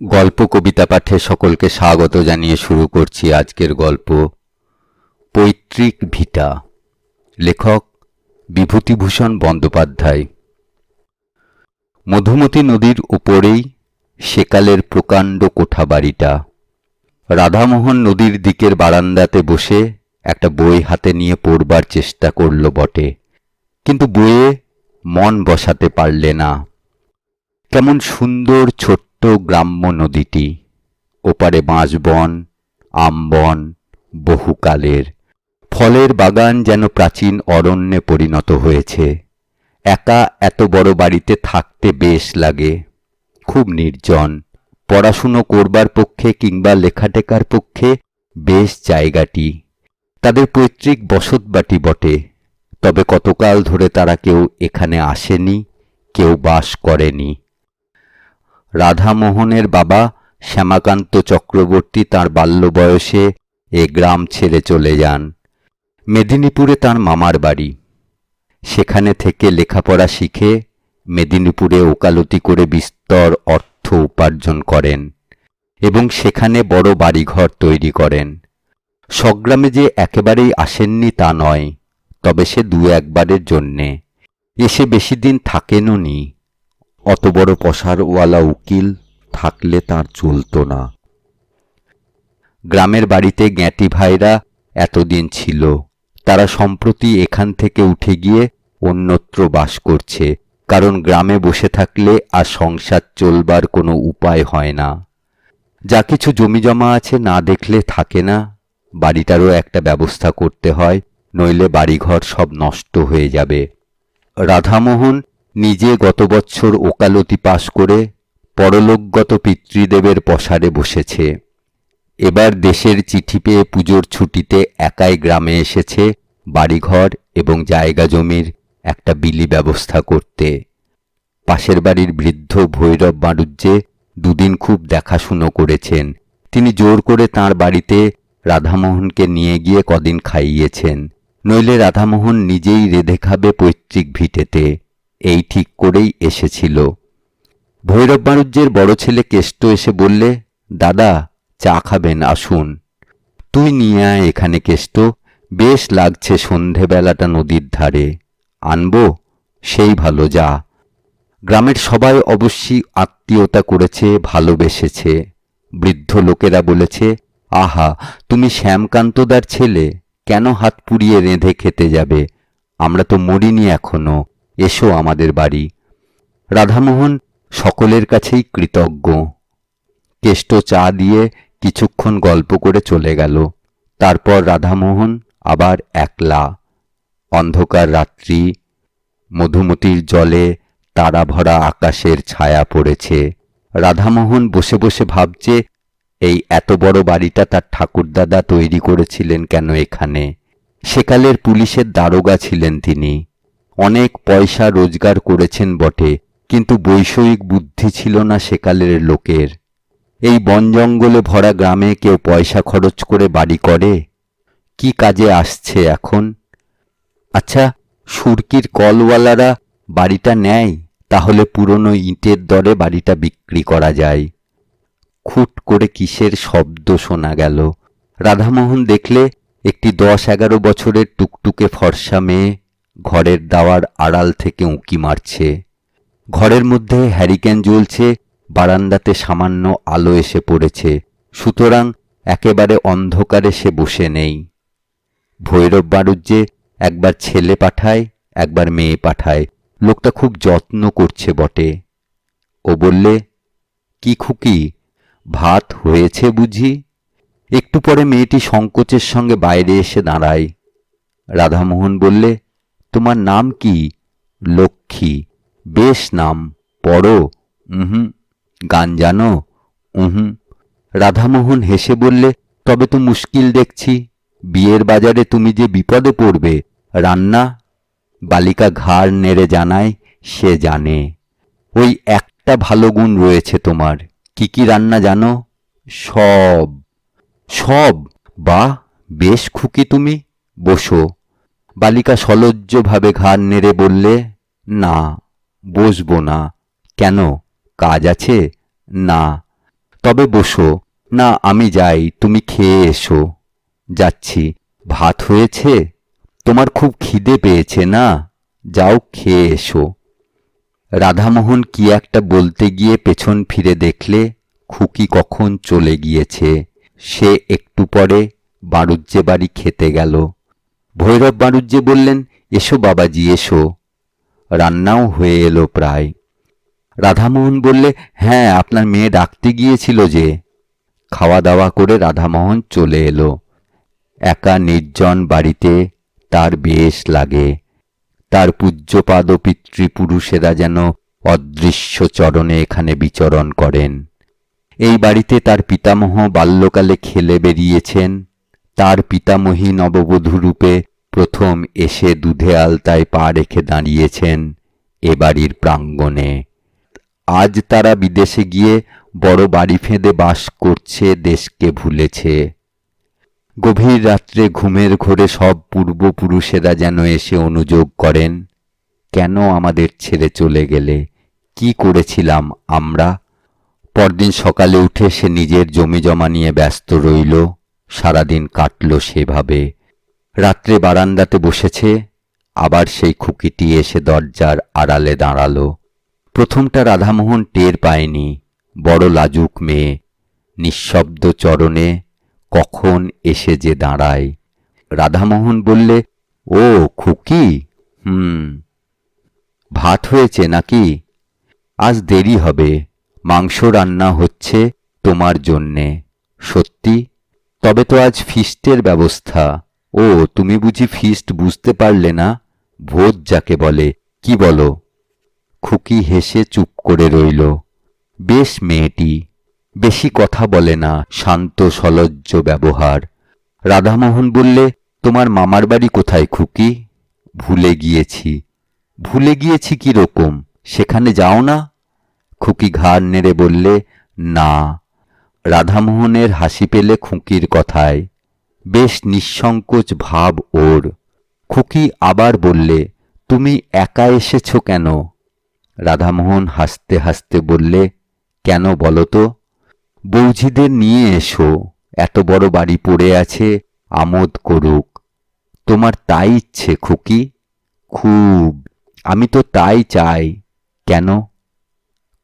গল্প কবিতা পাঠে সকলকে স্বাগত জানিয়ে শুরু করছি আজকের গল্প, পৈতৃক ভিটা, লেখক বিভূতিভূষণ বন্দ্যোপাধ্যায়। মধুমতি নদীর উপরেই সেকালের প্রকাণ্ড কোঠা বাড়িটা। রাধামোহন নদীর দিকের বারান্দাতে বসে একটা বই হাতে নিয়ে পড়বার চেষ্টা করল বটে, কিন্তু বইয়ে মন বসাতে পারলে না। কেমন সুন্দর ছোট্ট গ্রাম্য নদীটি, ওপারে বাঁশবন আমবন বহুকালের। ফলের বাগান যেন প্রাচীন অরণ্যে পরিণত হয়েছে। একা এত বড় বাড়িতে থাকতে বেশ লাগে। খুব নির্জন। পড়াশুনো করবার পক্ষে কিংবা লেখাটেকার পক্ষে বেশ জায়গাটি। তাদের পৈতৃক বসতবাটি বটে। তবে কতকাল ধরে তারা কেউ এখানে আসেনি, কেউ বাস করেনি। রাধামোহনের বাবা শ্যামাকান্ত চক্রবর্তী তার বাল্য বয়সে এ গ্রাম ছেড়ে চলে যান। মেদিনীপুরে তার মামার বাড়ি। সেখানে থেকে লেখাপড়া শিখে মেদিনীপুরে ওকালতি করে বিস্তর অর্থ উপার্জন করেন এবং সেখানে বড় বাড়িঘর তৈরি করেন। সগ্রামে যে একেবারেই আসেননি তা নয়, তবে সে দু একবারের জন্যে। এসে বেশি দিন থাকেনও নি। অত বড় পসারওয়ালা উকিল থাকলে তার চলতো না। গ্রামের বাড়িতে জ্ঞাতি ভাইরা এতদিন ছিল। তারা সম্প্রতি এখান থেকে উঠে গিয়ে অন্যত্র বাস করছে। কারণ গ্রামে বসে থাকলে আর সংসার চলবার কোনো উপায় হয় না। যা কিছু জমি জমা আছে না দেখলে থাকে না। বাড়িটারও একটা ব্যবস্থা করতে হয়, নইলে বাড়িঘর সব নষ্ট হয়ে যাবে। রাধামোহন নিজে গত বছর ওকালতি পাশ করে পরলোকগত পিতৃদেবের পসারে বসেছে। এবার দেশের চিঠি পেয়ে পুজোর ছুটিতে একাই গ্রামে এসেছে বাড়িঘর এবং জায়গা জমির একটা বিলি ব্যবস্থা করতে। পাশের বাড়ির বৃদ্ধ ভৈরব বাণুজ্যে দুদিন খুব দেখাশুনো করেছেন। তিনি জোর করে তার বাড়িতে রাধামোহনকে নিয়ে গিয়ে কদিন খাইয়েছেন। নইলে রাধামোহন নিজেই রেধে খাবে পৈতৃক ভিটেতে। এই ঠিক করেই এসেছিল। ভৈরব বাণুজ্যের বড় ছেলে কেষ্ট এসে বললে, দাদা, চা খাবেন, আসুন। তুই নিয়ে আয় এখানে কেষ্ট, বেশ লাগছে সন্ধেবেলাটা নদীর ধারে। আনব, সেই ভালো, যা। গ্রামের সবাই অবশ্যই আত্মীয়তা করেছে, ভালোবেসেছে। বৃদ্ধ লোকেরা বলেছে, আহা, তুমি শ্যামকান্তদার ছেলে, কেন হাত পুড়িয়ে রেঁধে খেতে যাবে? আমরা তো মরিনি এখনও। এসো আমাদের বাড়ি। রাধামোহন সকলের কাছেই কৃতজ্ঞ। কেষ্ট চা দিয়ে কিছুক্ষণ গল্প করে চলে গেল। তারপর রাধামোহন আবার একলা। অন্ধকার রাত্রি, মধুমতির জলে তারা ভরা আকাশের ছায়া পড়েছে। রাধামোহন বসে বসে ভাবছে, এই এত বড় বাড়িটা তার ঠাকুরদাদা তৈরি করেছিলেন কেন এখানে? সেকালের পুলিশের দারোগা ছিলেন তিনি। অনেক পয়সা রোজগার করেছেন বটে, কিন্তু বৈষয়িক বুদ্ধি ছিল না সেকালের লোকের। এই বন জঙ্গলে ভরা গ্রামে কেউ পয়সা খরচ করে বাড়ি করে? কি কাজে আসছে এখন? আচ্ছা সুরকির কলওয়ালারা বাড়িটা নেয়, তাহলে পুরনো ইটের দরে বাড়িটা বিক্রি করা যায়। খুট করে কিসের শব্দ শোনা গেল। রাধামোহন দেখলে একটি দশ এগারো বছরের টুকটুকে ফর্সা মেয়ে ঘরের দাওয়ার আড়াল থেকে উঁকি মারছে। ঘরের মধ্যে হ্যারিকেন জ্বলছে, বারান্দাতে সামান্য আলো এসে পড়েছে। সুতরাং একেবারে অন্ধকারে সে বসে নেই। ভৈরব বাণুজ্যে একবার ছেলে পাঠায়, একবার মেয়ে পাঠায়। লোকটা খুব যত্ন করছে বটে। ও বললে, কি খুকি, ভাত হয়েছে বুঝি? একটু পরে মেয়েটি সংকোচের সঙ্গে বাইরে এসে দাঁড়ায়। রাধামোহন বললে তোমার নাম কি? লক্ষ্মী। বেশ নাম, পড়ো। উহুম গান জানো? উহুম রাধামোহন হেসে বললে, তবে তো মুশকিল দেখছি। বিয়ের বাজারে তুমি যে বিপদে পড়বে, রান্না? বালিকা ঘাড় নেড়ে জানায়, সে জানে। ওই একটা ভালো গুণ রয়েছে তোমার। কি কি রান্না জানো? সব। সব? বা বেশ খুকি তুমি। বসো। বালিকা সলজ্জভাবে ঘাড় নেড়ে বললে, না, বসবো না। কেন? কাজ আছে? না। তবে বসো। না, আমি যাই, তুমি খেয়ে এসো। যাচ্ছি। ভাত হয়েছে? তোমার খুব খিদে পেয়েছে না? যাও, খেয়ে এসো। রাধামোহন কি একটা বলতে গিয়ে পেছন ফিরে দেখলে, খুকি কখন চলে গিয়েছে, সে একটু পরে বাড়ুজ্যে বাড়ি খেতে গেল। ভৈরব বাড়ুজ্যে বললেন, এসো বাবাজি, এসো। রান্নাও হয়ে এলো প্রায়। রাধামোহন বললে হ্যাঁ আপনার মেয়ে ডাকতে গিয়েছিল যে। খাওয়া দাওয়া করে রাধামোহন চলে এলো। একা নির্জন বাড়িতে তার বেশ লাগে। তার পূজ্যপাদ পিতৃপুরুষেরা যেন অদৃশ্য চরণে এখানে বিচরণ করেন। এই বাড়িতে তার পিতামহ বাল্যকালে খেলে বেরিয়েছেন। তার পিতামহী নববধূ রূপে প্রথম এসে দুধে আলতায় পা রেখে দাঁড়িয়েছেন এ বাড়ির প্রাঙ্গণে। আজ তারা বিদেশে গিয়ে বড় বাড়ি ফেঁদে বাস করছে, দেশকে ভুলেছে। গভীর রাত্রে ঘুমের ঘোরে সব পূর্বপুরুষেরা যেন এসে অনুযোগ করেন, কেন আমাদের ছেড়ে চলে গেলে? কি করেছিলাম আমরা? পরদিন সকালে উঠে সে নিজের জমি জমা নিয়ে ব্যস্ত রইল, সারাদিন কাটল সেভাবে। রাত্রে বারান্দাতে বসেছে, আবার সেই খুকিটি এসে দরজার আড়ালে দাঁড়াল। প্রথমটা রাধামোহন টের পায়নি, বড় লাজুক মেয়ে। নিঃশব্দ চরণে কখন এসে যে দাঁড়ায়। রাধামোহন বললে, ও, খুকি? হুম। ভাত হয়েছে নাকি? আজ দেরি হবে, মাংস রান্না হচ্ছে তোমার জন্যে। সত্যি? তবে তো আজ ফিস্টের ব্যবস্থা। ও, তুমি বুঝি ফিস্ট বুঝতে পারলে না? ভোজ যাকে বলে, কি বলো? খুকি হেসে চুপ করে রইল। বেশ মেয়েটি, বেশি কথা বলে না, শান্ত সলজ্জ ব্যবহার। রাধামোহন বললে, তোমার মামার বাড়ি কোথায় খুকি? ভুলে গিয়েছি। ভুলে গিয়েছি কি রকম? সেখানে যাও না? খুকি ঘাড় নেড়ে বললে, না। রাধামোহনের হাসি পেলে খুঁকির কথায় বেশ নিঃসংকোচ ভাব ওর। খুকি আবার বললে, তুমি একা এসেছ কেন? রাধামোহন হাসতে হাসতে বললে, কেন বলো তো? বৌঝিদের নিয়ে এসো। এত বড় বাড়ি পড়ে আছে, আমোদ করুক। তোমার তাই ইচ্ছে, খুকি? খুব। আমি তো তাই চাই। কেন?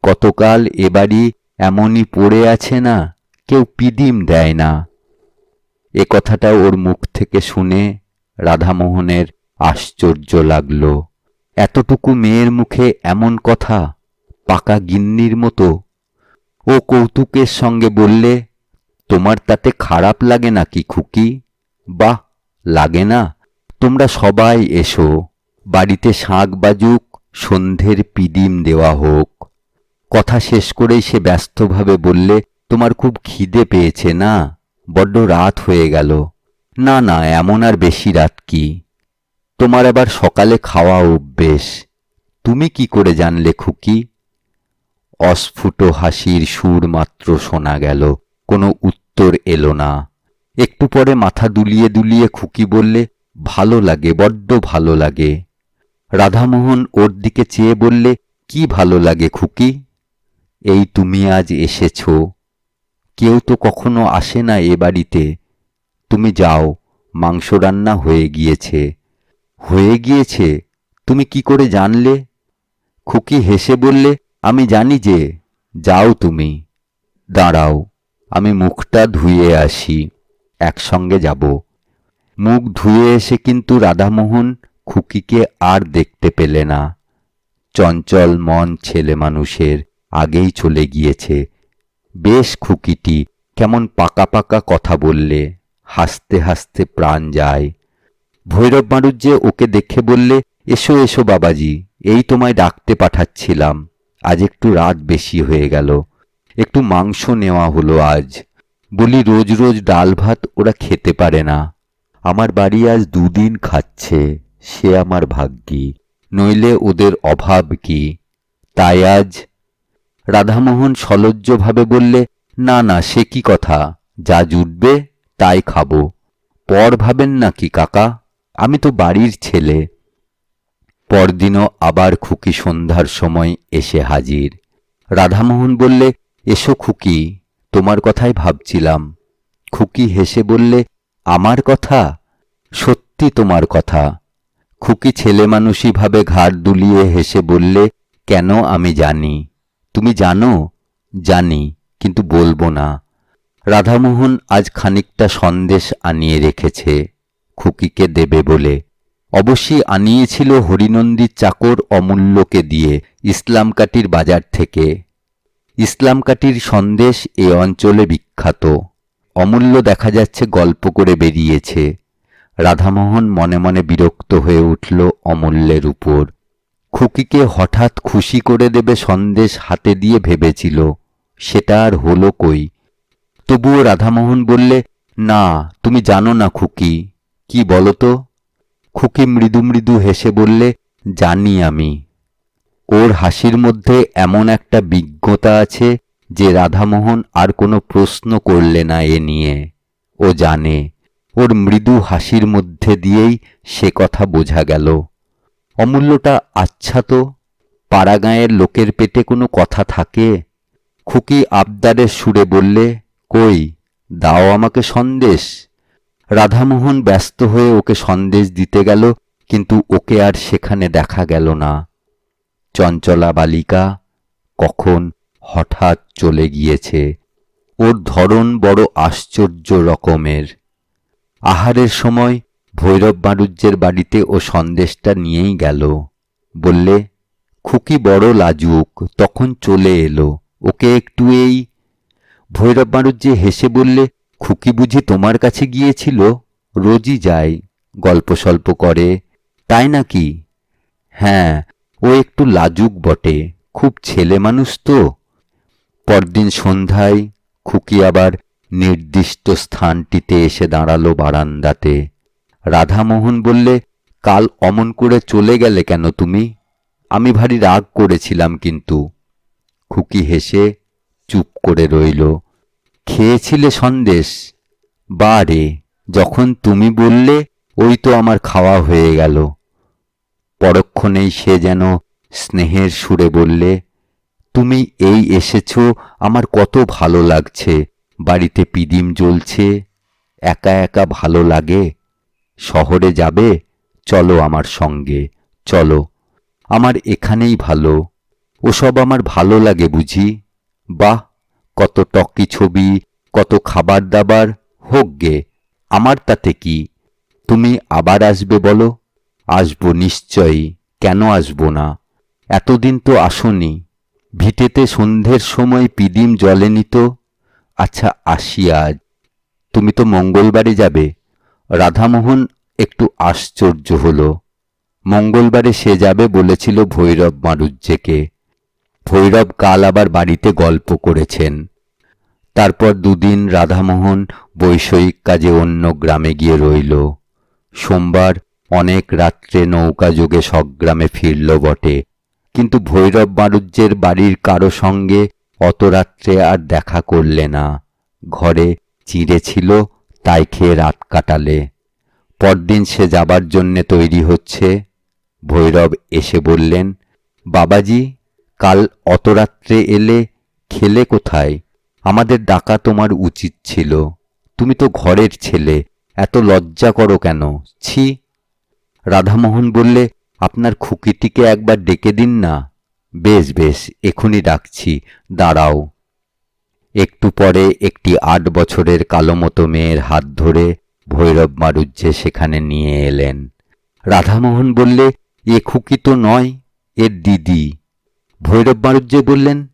কতকাল এ বাড়ি এমনই পড়ে আছে না, কেউ পিদিম দেয় না। এ কথাটা ওর মুখ থেকে শুনে রাধামোহনের আশ্চর্য লাগল। এতটুকু মেয়ের মুখে এমন কথা পাকা গিন্নির মতো? ও কৌতুকের সঙ্গে বললে, তোমার তাতে খারাপ লাগে নাকি খুকি? বাহ, লাগে না। তোমরা সবাই এসো, বাড়িতে শাঁখ বাজুক, সন্ধ্যের পিদিম দেওয়া হোক। কথা শেষ করেই সে ব্যস্তভাবে বললে, তোমার খুব খিদে পেয়েছে না? বড্ড রাত হয়ে গেল। না না, এমন আর বেশি রাত কি? তোমার আবার সকালে খাওয়া অভ্যেস। তুমি কি করে জানলে খুকি? অস্ফুট হাসির সুর মাত্র শোনা গেল। কোনো উত্তর এলো না। একটু পরে মাথা দুলিয়ে দুলিয়ে খুকি বললে, ভালো লাগে, বড্ড ভালো লাগে। রাধামোহন ওর দিকে চেয়ে বললে, কি ভালো লাগে খুকি? এই তুমি আজ এসেছ। কেউ তো কখনো আসে না এ বাড়িতে। তুমি যাও, মাংস রান্না হয়ে গিয়েছে। হয়ে গিয়েছে? তুমি কি করে জানলে? খুকি হেসে বললে, আমি জানি যে, যাও তুমি। দাঁড়াও, আমি মুখটা ধুয়ে আসি, একসঙ্গে যাব। মুখ ধুয়ে এসে কিন্তু রাধামোহন খুকিকে আর দেখতে পেলে না। চঞ্চল মন ছেলে মানুষের আগেই চলে গিয়েছে। বেশ খুকিটি কেমন পাকা পাকা কথা বললে, হাসতে হাসতে প্রাণ যায়। ভৈরব মারুজ্জে ওকে দেখে বললে, এসো এসো বাবাজি, এই তোমায় ডাকতে পাঠাচ্ছিলাম, আজ একটু রাত বেশি হয়ে গেল, একটু মাংস নেওয়া হলো আজ। বলি, রোজ রোজ ডাল ভাত ওরা খেতে পারে না, আমার বাড়ি আজ দুদিন খাচ্ছে, সে আমার ভাগ্যি, নইলে ওদের অভাব কি? তাই আজ রাধামোহন সলজ্জভাবে বললে, না না, সে কি কথা? যা জুটবে, তাই খাব। পর ভাবেন নাকি কাকা? আমি তো বাড়ির ছেলে। পরদিনও আবার খুকি সন্ধ্যার সময় এসে হাজির। রাধামোহন বললে, এসো খুকি, তোমার কথাই ভাবছিলাম। খুকি হেসে বললে, আমার কথা? সত্যি তোমার কথা। খুকি ছেলে মানুষইভাবে ঘাড় দুলিয়ে হেসে বললে, কেন আমি জানি? তুমি জানো, জানি, কিন্তু বলব না। রাধামোহন আজ খানিকটা সন্দেশ আনিয়ে রেখেছে, খুকিকে দেবে বলে। অবশ্যই আনিয়েছিল হরিনন্দীর চাকর অমূল্যকে দিয়ে ইসলামকাটির বাজার থেকে। ইসলামকাটির সন্দেশ এ অঞ্চলে বিখ্যাত। অমূল্য দেখা যাচ্ছে গল্প করে বেরিয়েছে। রাধামোহন মনে মনে বিরক্ত হয়ে উঠল অমূল্যের উপর। খুকিকে হঠাৎ খুশি করে দেবে সন্দেশ হাতে দিয়ে ভেবেছিল, সেটা আর হলো কই? তবুও রাধামোহন বললে, না, তুমি জানো না খুকি, কি বলো তো খুকি মৃদু মৃদু হেসে বললে, জানি আমি। ওর হাসির মধ্যে এমন একটা বিজ্ঞতা আছে যে রাধামোহন আর কোনো প্রশ্ন করলে না এ নিয়ে। ও জানে। ওর মৃদু হাসির মধ্যে দিয়েই সে কথা বোঝা গেল। অমূল্যটা আচ্ছা তো পাড়াগাঁয়ের লোকের পেটে কোনো কথা থাকে? খুকি আবদারের সুরে বললে, কই, দাও আমাকে সন্দেশ। রাধামোহন ব্যস্ত হয়ে ওকে সন্দেশ দিতে গেল, কিন্তু ওকে আর সেখানে দেখা গেল না। চঞ্চলা বালিকা কখন হঠাৎ চলে গিয়েছে? ওর ধরন বড় আশ্চর্য রকমের। আহারের সময় ভৈরব বাণুজ্যের বাড়িতে ও সন্দেশটা নিয়েই গেল। বললে, খুকি বড় লাজুক, তখন চলে এলো। ওকে একটু এই ভৈরব বাণুজ্যে হেসে বললে, খুকি বুঝি তোমার কাছে গিয়েছিল? রোজই যায়, গল্প সল্প করে। তাই নাকি? হ্যাঁ ও একটু লাজুক বটে, খুব ছেলে মানুষ তো। পরদিন সন্ধ্যায় খুকি আবার নির্দিষ্ট স্থানটিতে এসে দাঁড়াল বারান্দাতে। রাধামোহন বললে, কাল অমন করে চলে গেলে কেন তুমি? আমি ভারী রাগ করেছিলাম কিন্তু। খুকি হেসে চুপ করে রইল। খেয়েছিলে সন্দেশ? বা রে, যখন তুমি বললে, ওই তো আমার খাওয়া হয়ে গেল। পরক্ষণেই সে যেন স্নেহের সুরে বললে, তুমি এই এসেছ, আমার কত ভালো লাগছে। বাড়িতে পিদিম জ্বলছে, একা একা ভালো লাগে? শহরে যাবে, চলো আমার সঙ্গে, চলো। আমার এখানেই ভালো। ওসব আমার ভালো লাগে বুঝি। বাহ, কত টকি ছবি, কত খাবার দাবার হোক গে। আমার তাতে কি? তুমি আবার আসবে বলো? আসব নিশ্চয়ই, কেন আসব না? এতদিন তো আসনি। ভিটেতে সন্ধ্যের সময় পিদিম জলেনি তো আচ্ছা আসি আজ। তুমি তো মঙ্গলবারে যাবে। রাধামোহন একটু আশ্চর্য হল। মঙ্গলবারে সে যাবে বলেছিল ভৈরব মারুজ্জেকে ভৈরব কাল আবার বাড়িতে গল্প করেছেন। তারপর দুদিন রাধামোহন বৈষয়িক কাজে অন্য গ্রামে গিয়ে রইল। সোমবার অনেক রাত্রে নৌকা যোগে সগ্রামে ফিরল বটে। কিন্তু ভৈরব মারুজ্যের বাড়ির কারও সঙ্গে অত রাত্রে আর দেখা করলে না। ঘরে চিড়ে ছিল তাই খেয়ে রাত কাটালে। পরদিন সে যাবার জন্যে তৈরি হচ্ছে। ভৈরব এসে বললেন, বাবাজি, কাল অত রাত্রে এলে খেলে কোথায়? আমাদের ডাকা তোমার উচিত ছিল। তুমি তো ঘরের ছেলে, এত লজ্জা করো কেন? ছি। রাধামোহন বললে, আপনার খুকিটিকে একবার ডেকে দিন না। বেশ বেশ এখনই ডাকছি, দাঁড়াও। একটু পরে একটি আট বছরের কালো মতো মেয়ের হাত ধরে ভৈরব মারুজ্জে সেখানে নিয়ে এলেন। রাধামোহন বললে, এ খুকি তো নয়, এর দিদি। ভৈরব মারুজ্জে বললেন,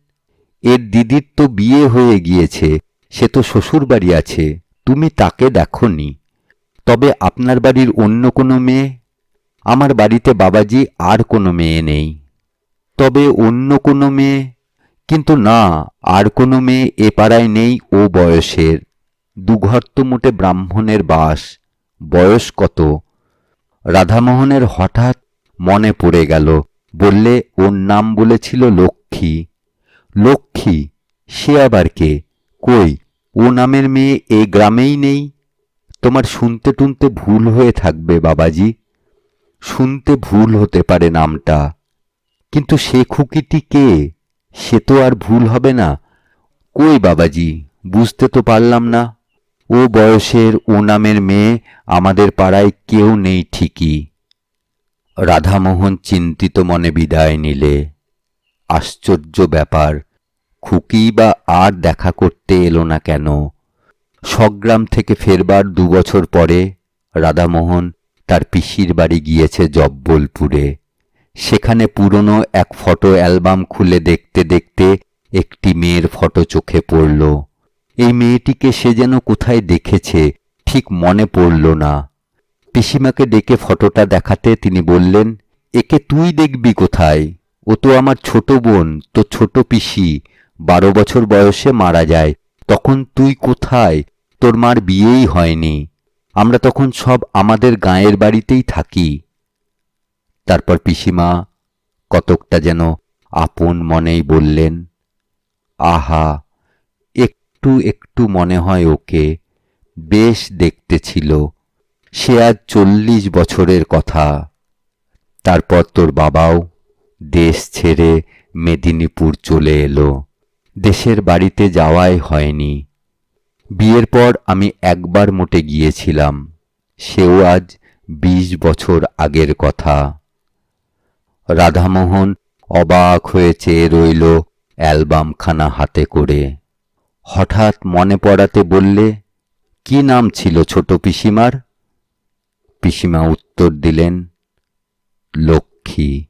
এর দিদির তো বিয়ে হয়ে গিয়েছে, সে তো শ্বশুর বাড়ি আছে, তুমি তাকে দেখনি। তবে আপনার বাড়ির অন্য কোনো মেয়ে? আমার বাড়িতে বাবাজি আর কোনো মেয়ে নেই। তবে অন্য কোনো মেয়ে কিন্তু না, আর কোনো মেয়ে এ পাড়ায় নেই ও বয়সের। দুঘর তো মোটে ব্রাহ্মণের বাস। বয়স কত? রাধামোহনের হঠাৎ মনে পড়ে গেল, বললে ওর নাম বলেছিল লক্ষ্মী। লক্ষ্মী, সে আবার কে? কই, ও নামের মেয়ে এই গ্রামেই নেই? তোমার শুনতে টুনতে ভুল হয়ে থাকবে বাবাজি। শুনতে ভুল হতে পারে নামটা। কিন্তু সে খুকিটি কে? সে তো আর ভুল হবে না। কই বাবাজি, বুঝতে তো পারলাম না। ও বয়সের ও নামের মেয়ে আমাদের পাড়ায় কেউ নেই ঠিকই। রাধামোহন চিন্তিত মনে বিদায় নিলে। আশ্চর্য ব্যাপার, খুকি বা আর দেখা করতে এলো না কেন? সগ্রাম থেকে ফেরবার দুবছর পরে রাধামোহন তার পিসির বাড়ি গিয়েছে জব্বলপুরে। সেখানে পুরনো এক ফটো অ্যালবাম খুলে দেখতে দেখতে একটি মেয়ের ফটো চোখে পড়ল। এই মেয়েটিকে সে যেন কোথায় দেখেছে, ঠিক মনে পড়ল না। পিসিমাকে ডেকে ফটোটা দেখাতে তিনি বললেন, একে তুই দেখবি কোথায়? ও তো আমার ছোট বোন, তো ছোট পিসি। বারো বছর বয়সে মারা যায়। তখন তুই কোথায়? তোর মার বিয়েই হয়নি। আমরা তখন সব আমাদের গাঁয়ের বাড়িতেই থাকি। তারপর পিসিমা, কতকটা যেন আপন মনেই বললেন, আহা, একটু একটু মনে হয় ওকে বেশ দেখতে ছিল। সে আজ চল্লিশ বছরের কথা। তারপর তোর বাবাও দেশ ছেড়ে মেদিনীপুর চলে এলো। দেশের বাড়িতে যাওয়াই হয়নি। বিয়ের পর আমি একবার মোটে গিয়েছিলাম। সেও আজ বিশ বছর আগের কথা। রাধামোহন অবাক হয়ে চেয়ে রইল অ্যালবামখানা হাতে করে। হঠাৎ মনে পড়াতে বললে, কি নাম ছিল ছোট পিসিমার? পিসিমা উত্তর দিলেন, লক্ষ্মী।